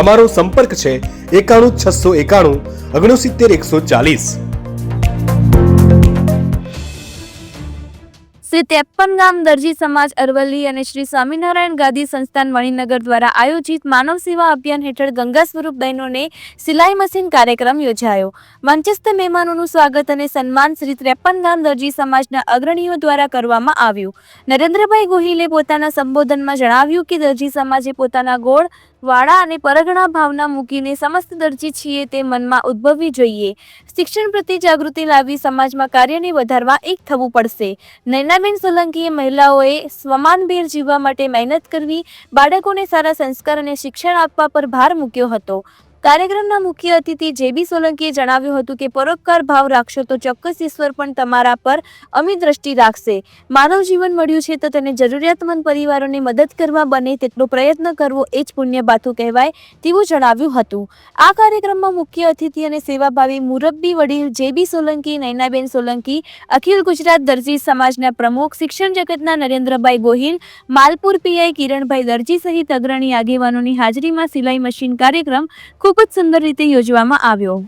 અમારો સંપર્ક છે એકાણું છસો એકાણું, ઓગણસિત્તેર એકસો ચાલીસ. શ્રી ત્રેપન ગામ દરજી સમાજ અરવલ્લી અને શ્રી સ્વામિનારાયણ ગાદી સંસ્થાન મણિનગર દ્વારા આયોજિત માનવ સેવા અભિયાન હેઠળ ગંગા સ્વરૂપ બહેનોને સિલાઈ મશીન કાર્યક્રમ યોજાયો. મંચસ્થ મહેમાનોનું સ્વાગત અને સન્માન શ્રી ત્રેપન ગામ દરજી સમાજના અગ્રણીઓ દ્વારા કરવામાં આવ્યું. નરેન્દ્રભાઈ ગોહિલે પોતાના સંબોધનમાં જણાવ્યું કે દરજી સમાજે પોતાના ગોળ વાળા અને પરગણા ભાવના મૂકીને સમસ્ત દરજી છીએ તે મનમાં ઉદ્ભવવી જોઈએ. શિક્ષણ પ્રત્યે જાગૃતિ લાવી સમાજમાં કાર્યને વધારવા એક થવું પડશે. નૈનાબેન સોલંકીએ મહિલાઓએ સ્વમાનભેર જીવવા માટે મહેનત કરવી, બાળકોને સારા સંસ્કાર અને શિક્ષણ આપવા પર ભાર મૂક્યો હતો. કાર્યક્રમના મુખ્ય અતિથિ જેબી સોલંકીએ જણાવ્યું હતું કે પરોપકાર ભાવ રાખશો તો ચોક્કસ ઈશ્વર પણ તમારા પર અમી દ્રષ્ટિ રાખશે. માનવ જીવન મળ્યું છે તો તેને જરૂરિયાતમંદ પરિવારોને મદદ કરવા બને તેટલો પ્રયત્ન કરવો એ જ પુણ્ય બાથું કહેવાય તેવું જણાવ્યું હતું. આ કાર્યક્રમમાં મુખ્ય અતિથિ અને સેવાભાવી મુરબ્બી વડીલ જેબી સોલંકી નૈનાબેન સોલંકી, અખિલ ગુજરાત દરજી સમાજના પ્રમુખ, શિક્ષણ જગતના નરેન્દ્રભાઈ ગોહિલ, માલપુર પીઆઈ કિરણભાઈ દરજી સહિત અગ્રણી આગેવાનોની હાજરીમાં સિલાઈ મશીન કાર્યક્રમ ખૂબ જ સુંદર રીતે યોજવામાં આવ્યો.